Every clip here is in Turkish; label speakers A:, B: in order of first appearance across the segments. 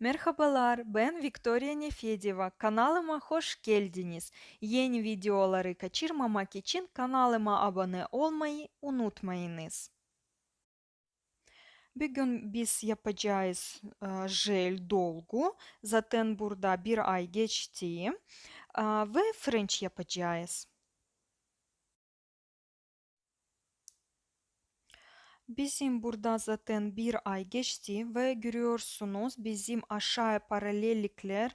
A: Merhabalar, ben Victoria Nefedeva. Kanalıma hoş geldiniz. Yeni videoları kaçırmamak için kanalıma abone olmayı unutmayınız. Bugün biz yapacağız e, jel dolgu. Zaten burada bir ay geçti. E, Ve French yapacağız. Bizim burada zaten bir ay geçti ve görüyorsunuz bizim aşağıya paralellikler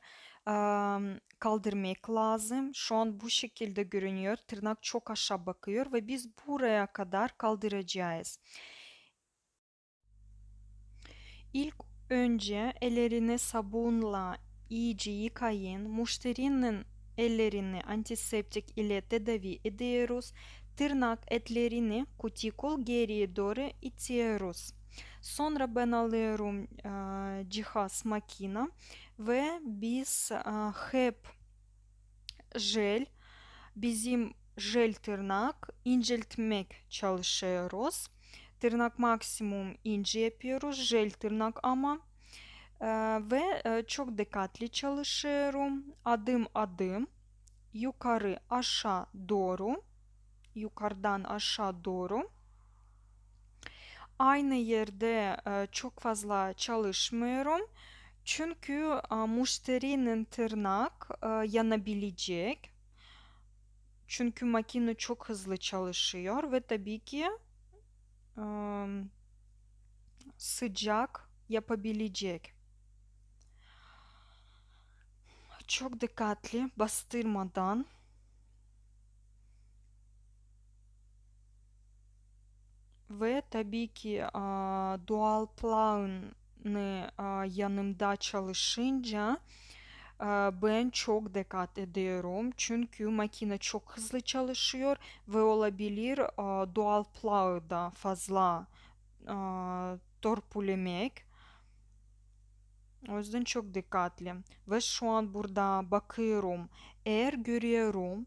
A: kaldırmak lazım. Şu an bu şekilde görünüyor. Tırnak çok aşağı bakıyor ve biz buraya kadar kaldıracağız. İlk önce ellerini sabunla iyice yıkayın. Müşterinin ellerini antiseptik ile tedavi ediyoruz. Tırnak etlerini kutikul geriye doğru itiyoruz. Sonra ben alıyorum e, cihaz makina ve biz e, hep jel, bizim jel tırnak inceltmek çalışıyoruz. Tırnak maksimum ince yapıyoruz. Jel tırnak ama. Ee, ve e, çok dikkatli çalışıyorum. Adım adım yukarı aşağı doğru yukarıdan aşağı doğru aynı yerde e, çok fazla çalışmıyorum. Çünkü e, müşterinin tırnak e, yanabilecek. Çünkü makine çok hızlı çalışıyor ve tabii ki sıcak yapabilecek. Çok dikkatli bastırmadan ve tabii ki a, doğal planı a, yanımda çalışınca a, ben çok dikkat ediyorum çünkü makine çok hızlı çalışıyor ve olabilir a, doğal fazla a. O yüzden çok dikkatli. Ve şu an burada bakıyorum. Eğer görüyorum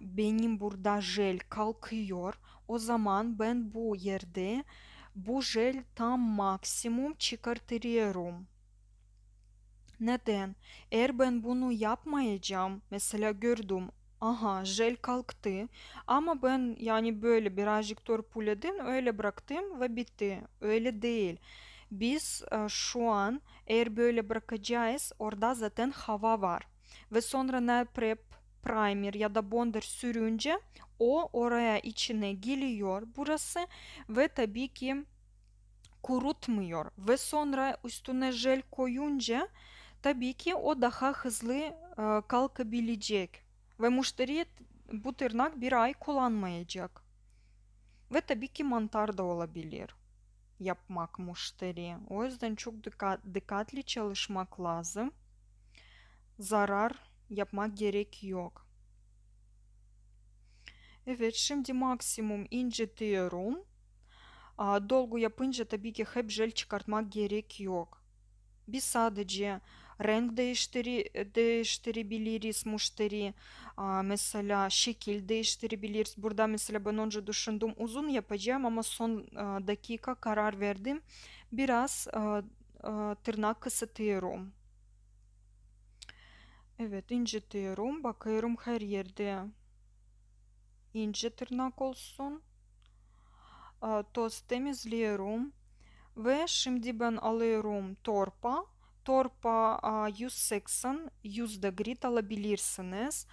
A: benim burada jel kalkıyor. O zaman ben bu yerde bu jel tam maksimum çıkartıyorum. Neden? Eğer ben bunu yapmayacağım, mesela gördüm, aha jel kalktı ama ben yani böyle birazcık torpuledim, öyle bıraktım ve bitti. Öyle değil. Biz şu an eğer böyle bırakacağız, orada zaten hava var. Ve sonra ne prep, primer ya da bonder sürünce o oraya içine geliyor burası ve tabii ki kurutmuyor. Ve sonra üstüne jel koyunca tabii ki o daha hızlı e, kalkabilecek. Ve müşteri bu tırnak bir ay kullanmayacak. Ve tabii ki mantar da olabilir yapmak müşteri. O yüzden çok dikkat, dikkatli çalışmak lazım. Zarar yapmak gerek yok. Evet, şimdi maksimum incitiyorum. Aa, dolgu yapınca tabii ki hep jel çıkartmak gerek yok. Biz sadece renk değiştiri, değiştirebiliriz müşteri. Mesela şekil değiştirebiliriz. Burada mesela ben önce düşündüm uzun yapacağım ama son dakika karar verdim. Biraz tırnak kısıtıyorum. Evet incitiyorum. Bakıyorum her yerde ince tırnak olsun. Aa, toz temizliyorum. Ve şimdi ben alıyorum torpa. Torpa a, 180 yüzde grit alabilirsiniz.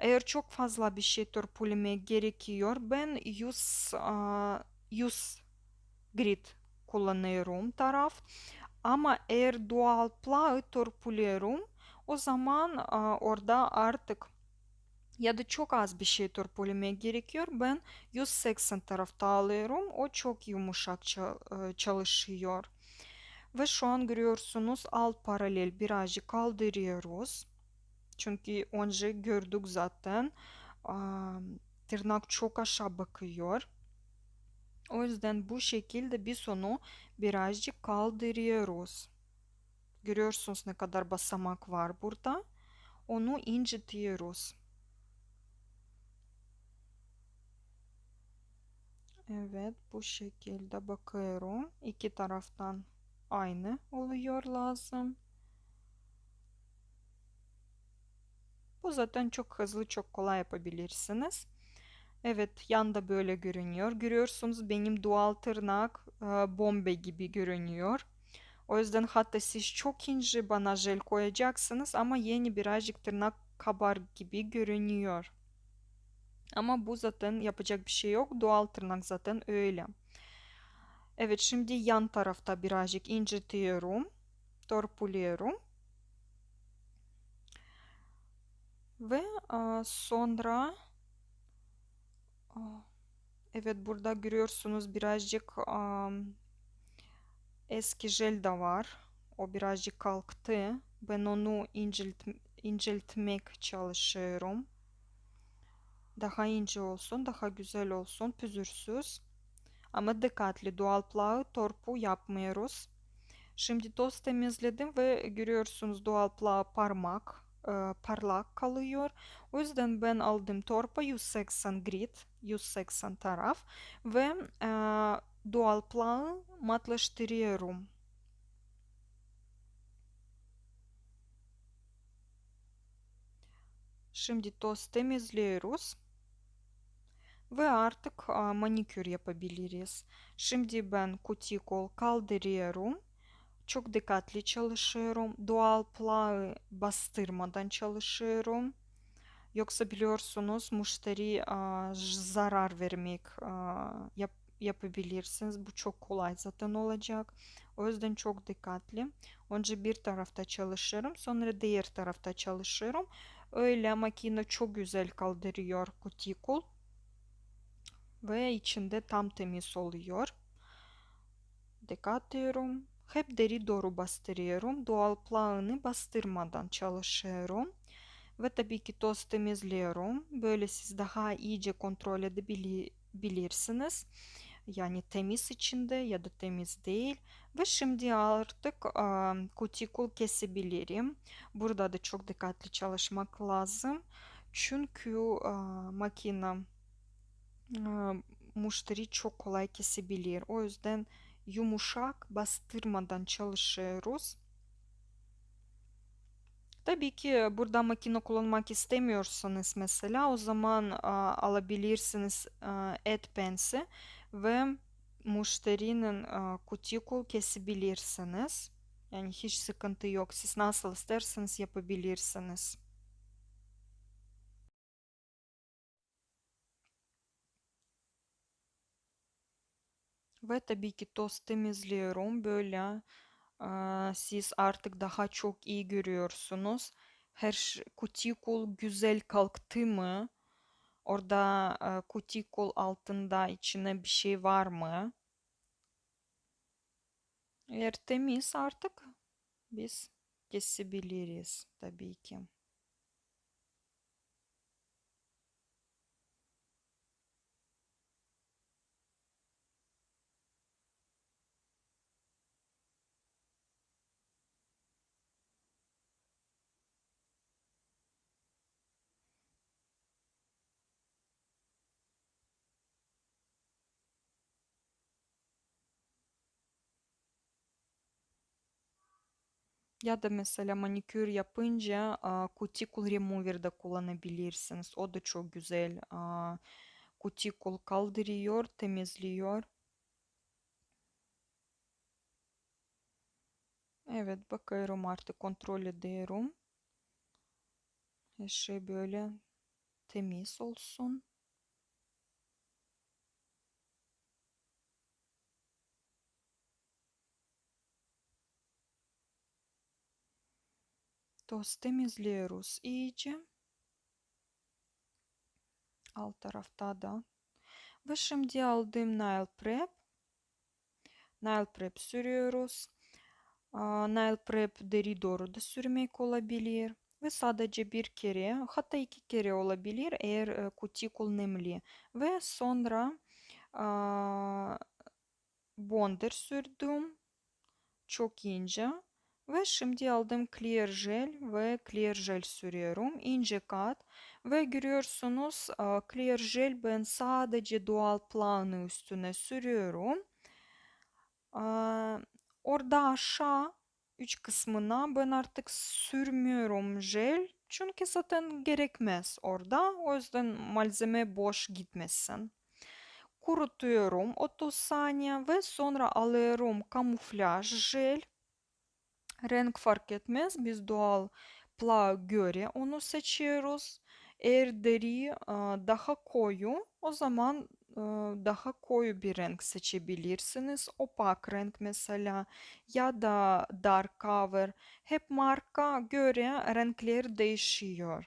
A: Eğer çok fazla bir şey torpulemek gerekiyor, ben 100, a, 100 grit kullanıyorum taraf. Ama eğer doğal plağı torpuliyorum, o zaman orada artık ya da çok az bir şey torpulemek gerekiyor. Ben 180 tarafta alıyorum. O çok yumuşak çalışıyor. Ve şu an görüyorsunuz alt paralel birazcık kaldırıyoruz. Çünkü önce gördük zaten tırnak çok aşağı bakıyor. O yüzden bu şekilde biz onu birazcık kaldırıyoruz. Görüyorsunuz ne kadar basamak var burada. Onu incitiyoruz. Evet bu şekilde bakıyorum. İki taraftan aynı oluyor lazım. Bu zaten çok hızlı, çok kolay yapabilirsiniz. Evet, yanda böyle görünüyor. Görüyorsunuz benim doğal tırnak e, bombe gibi görünüyor. O yüzden hatta siz çok ince bana jel koyacaksınız ama yeni birazcık tırnak kabar gibi görünüyor. Ama bu zaten yapacak bir şey yok. Doğal tırnak zaten öyle. Evet şimdi yan tarafta birazcık incitiyorum. Torpuluyorum. Ve a, sonra a, evet burada görüyorsunuz birazcık eski jel de var. O birazcık kalktı. Ben onu incelt, inceltmek çalışıyorum. Daha ince olsun, daha güzel olsun, püzürsüz. Ama dikkatli doğal plağı torpu yapmıyoruz. Şimdi toz temizledim ve görüyorsunuz doğal plağı parmak e, parlak kalıyor. O yüzden ben aldım torpa 180 grit, 180 taraf ve e, doğal plağı matlaştırıyorum. Şimdi toz temizliyoruz. Ve artık manikür yapabiliriz. Şimdi ben kutikul kaldırıyorum. Çok dikkatli çalışıyorum. Doğal plağı bastırmadan çalışıyorum. Yoksa biliyorsunuz müşteri a, zarar vermek a, yap, yapabilirsiniz. Bu çok kolay zaten olacak. O yüzden çok dikkatli. Önce bir tarafta çalışırım. Sonra diğer tarafta çalışırım. Öyle makine çok güzel kaldırıyor kutikul ve içinde tam temiz oluyor. Dikkat ediyorum. Hep deri doğru bastırıyorum. Doğal plağını bastırmadan çalışıyorum. Ve tabii ki toz temizliyorum. Böyle siz daha iyice kontrol edebilirsiniz. Yani temiz içinde ya da temiz değil. Ve şimdi artık a, kutikul kesebilirim. Burada da çok dikkatli çalışmak lazım. Çünkü a, makine müşteri çok kolay kesebilir. O yüzden yumuşak bastırmadan çalışıyoruz. Tabii ki burada makine kullanmak istemiyorsanız mesela o zaman a, alabilirsiniz a, et pensi ve müşterinin a, kutikul kesebilirsiniz. Yani hiç sıkıntı yok. Siz nasıl isterseniz yapabilirsiniz. Ve tabii ki toz temizliyorum. Böyle siz artık daha çok iyi görüyorsunuz. Her kutikul güzel kalktı mı? Orada kutikul altında içine bir şey var mı? Eğer temiz artık biz kesebiliriz tabii ki. Ya da mesela manikür yapınca a, cuticule remover de kullanabilirsiniz. O da çok güzel. A, cuticule kaldırıyor, temizliyor. Evet bakıyorum artık kontrol ediyorum. Her şey böyle temiz olsun. Toz temizliyoruz iyice. Alt tarafta da. Ve şimdi aldım Nail Prep. Nail Prep sürüyoruz. Nail Prep deri doğru da sürmek olabilir. Ve sadece bir kere hatta iki kere olabilir eğer kutikul nemli. Ve sonra bonder sürdüm. Çok ince. Ve şimdi aldım clear gel ve clear gel sürüyorum. ince kat. Ve görüyorsunuz clear gel ben sadece doğal planı üstüne sürüyorum. Orada aşağı üç kısmına ben artık sürmüyorum jel. Çünkü zaten gerekmez orada. O yüzden malzeme boş gitmesin. Kurutuyorum 30 saniye ve sonra alıyorum kamuflaj jel. Renk fark etmez. Biz doğal plağa göre onu seçiyoruz. Eğer deri daha koyu o zaman daha koyu bir renk seçebilirsiniz. Opak renk mesela ya da dark cover. Hep marka göre renkler değişiyor.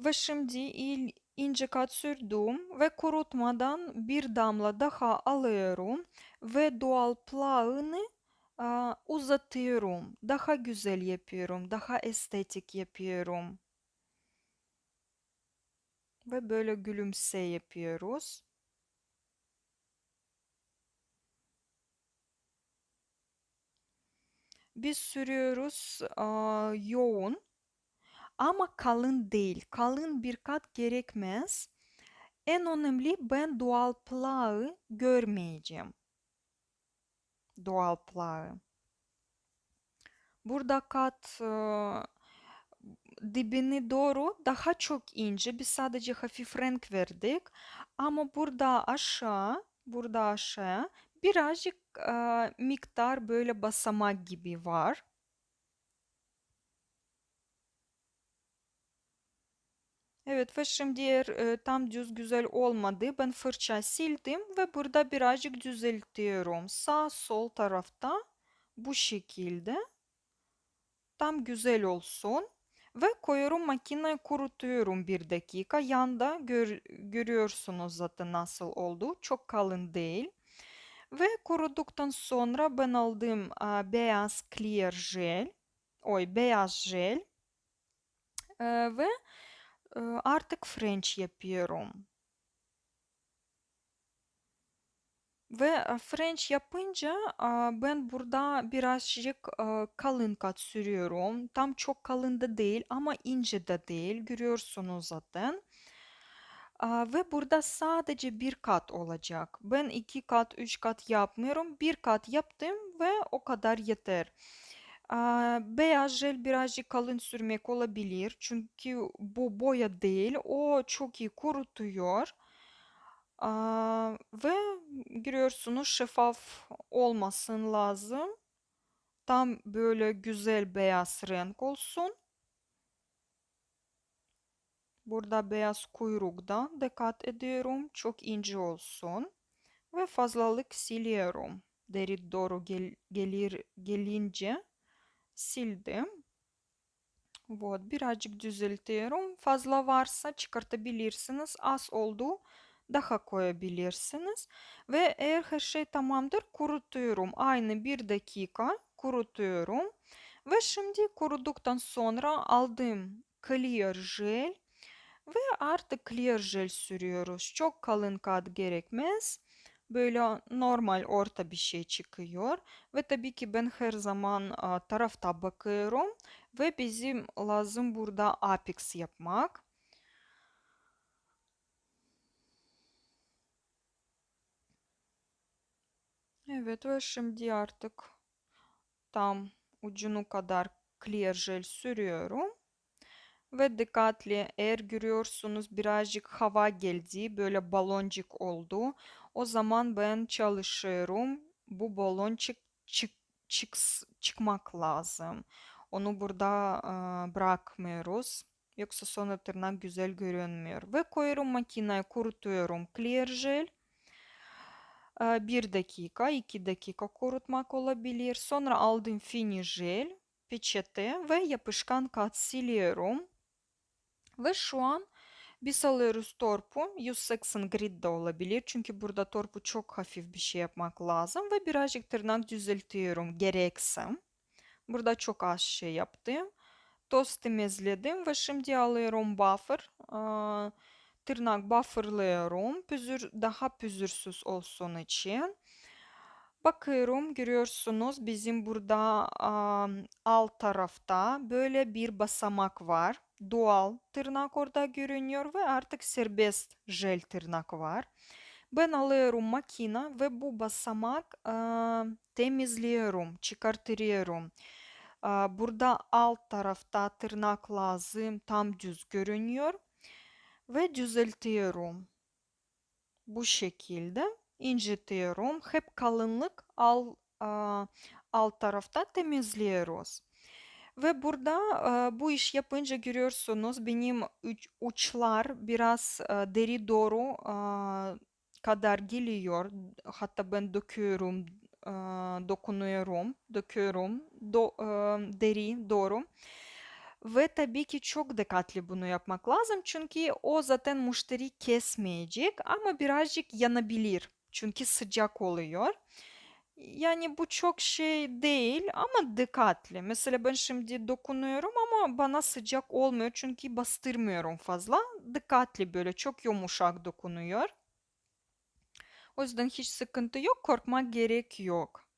A: Ve şimdi il, ince kat sürdüm ve kurutmadan bir damla daha alıyorum ve doğal plağını uzatıyorum. Daha güzel yapıyorum. Daha estetik yapıyorum. Ve böyle gülümse yapıyoruz. Biz sürüyoruz aa, yoğun ama kalın değil. Kalın bir kat gerekmez. En önemli ben doğal plağı görmeyeceğim. Doğal plağı. Burada kat e, dibini doğru daha çok ince. Biz sadece hafif renk verdik. Ama burada aşağı, burada aşağı birazcık e, miktar böyle basamak gibi var. Evet ve şimdi eğer e, tam düz güzel olmadı. Ben fırça sildim ve burada birazcık düzeltiyorum. Sağ sol tarafta bu şekilde. Tam güzel olsun. Ve koyuyorum makineye kurutuyorum bir dakika. Yanda gör, görüyorsunuz zaten nasıl oldu. Çok kalın değil. Ve kuruduktan sonra ben aldım a, beyaz clear jel. Oy beyaz jel. E, ve artık French yapıyorum. Ve French yapınca ben burada birazcık kalın kat sürüyorum. Tam çok kalın da değil ama ince de değil. Görüyorsunuz zaten. Ve burada sadece bir kat olacak. Ben iki kat, üç kat yapmıyorum. Bir kat yaptım ve o kadar yeter. Beyaz jel birazcık kalın sürmek olabilir. Çünkü bu boya değil. O çok iyi kurutuyor. Ve görüyorsunuz şeffaf olmasın lazım. Tam böyle güzel beyaz renk olsun. Burada beyaz kuyrukta dikkat ediyorum. Çok ince olsun. Ve fazlalık siliyorum. Deri doğru gel gelir gelince sildim. Вот, birazcık düzeltiyorum. Fazla varsa çıkartabilirsiniz. Az oldu daha koyabilirsiniz. Ve eğer her şey tamamdır kurutuyorum. Aynı bir dakika kurutuyorum. Ve şimdi kuruduktan sonra aldığım clear jel ve artık clear jel sürüyoruz. Çok kalın kat gerekmez. Böyle normal orta bir şey çıkıyor. Ve tabii ki ben her zaman tarafta bakıyorum. Ve bizim lazım burada apex yapmak. Evet ve şimdi artık tam ucunu kadar clear jel sürüyorum. Ve dikkatli eğer görüyorsunuz birazcık hava geldi böyle baloncuk oldu. O zaman ben çalışıyorum. Bu baloncuk çık, çık, çıkmak lazım. Onu burada e, bırakmıyoruz. Yoksa sonra tırnak güzel görünmüyor. Ve koyuyorum makineye kurutuyorum clear jel. Bir dakika, iki dakika kurutmak olabilir. Sonra aldım finish jel, peçete ve yapışkan kat siliyorum. Ve şu an biz alıyoruz torpu. 180 grit de olabilir. Çünkü burada torpu çok hafif bir şey yapmak lazım. Ve birazcık tırnak düzeltiyorum gerekse. Burada çok az şey yaptım. Toz temizledim ve şimdi alıyorum buffer tırnak bufferlıyorum. Püzür, daha püzürsüz olsun için. Bakıyorum görüyorsunuz bizim burada alt tarafta böyle bir basamak var. Doğal tırnak orada görünüyor ve artık serbest jel tırnak var. Ben alıyorum makina ve bu basamak e, temizliyorum, çıkartıyorum. E, burada alt tarafta tırnak lazım, tam düz görünüyor ve düzeltiyorum. Bu şekilde incitiyorum. Hep kalınlık al, e, alt tarafta temizliyoruz. Ve burada bu iş yapınca görüyorsunuz benim uç- uçlar biraz deri doğru kadar geliyor. Hatta ben döküyorum, dokunuyorum, döküyorum do, deri doğru. Ve tabii ki çok dikkatli bunu yapmak lazım çünkü o zaten müşteri kesmeyecek ama birazcık yanabilir çünkü sıcak oluyor. Yani bu çok şey değil ama dikkatli. Mesela ben şimdi dokunuyorum ama bana sıcak olmuyor çünkü bastırmıyorum fazla. Dikkatli böyle çok yumuşak dokunuyor. O yüzden hiç sıkıntı yok, korkmak gerek yok.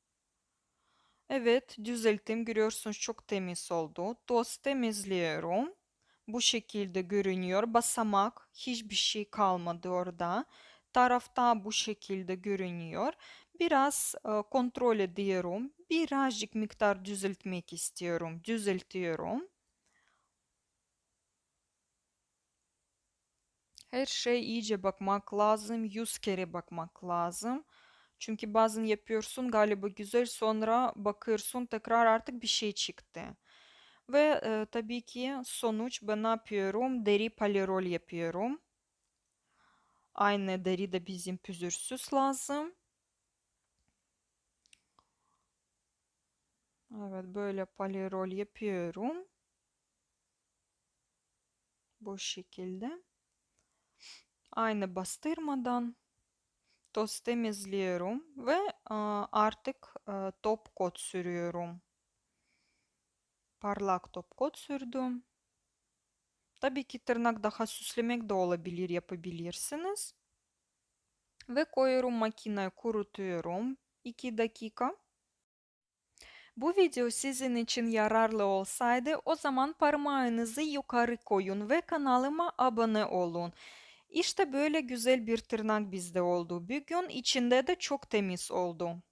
A: Evet, düzelttim. Görüyorsunuz çok temiz oldu. Toz temizliyorum. Bu şekilde görünüyor. Basamak, hiçbir şey kalmadı orada. Tarafta bu şekilde görünüyor. Biraz e, kontrol ediyorum. Birazcık miktar düzeltmek istiyorum. Düzeltiyorum. Her şey iyice bakmak lazım. Yüz kere bakmak lazım. Çünkü bazen yapıyorsun galiba güzel sonra bakıyorsun tekrar artık bir şey çıktı. Ve e, tabii ki sonuç ben ne yapıyorum? Deri polirol yapıyorum. Aynı deri de bizim püzürsüz lazım. Evet böyle polirol yapıyorum. Bu şekilde. Aynı bastırmadan toz temizliyorum ve a, artık a, top kot sürüyorum. Parlak top kot sürdüm. Tabii ki tırnak daha süslemek de olabilir, yapabilirsiniz. Ve koyuyorum makineye kurutuyorum 2 dakika. Bu video sizin için yararlı olsaydı o zaman parmağınızı yukarı koyun ve kanalıma abone olun. İşte böyle güzel bir tırnak bizde oldu. Bugün içinde de çok temiz oldu.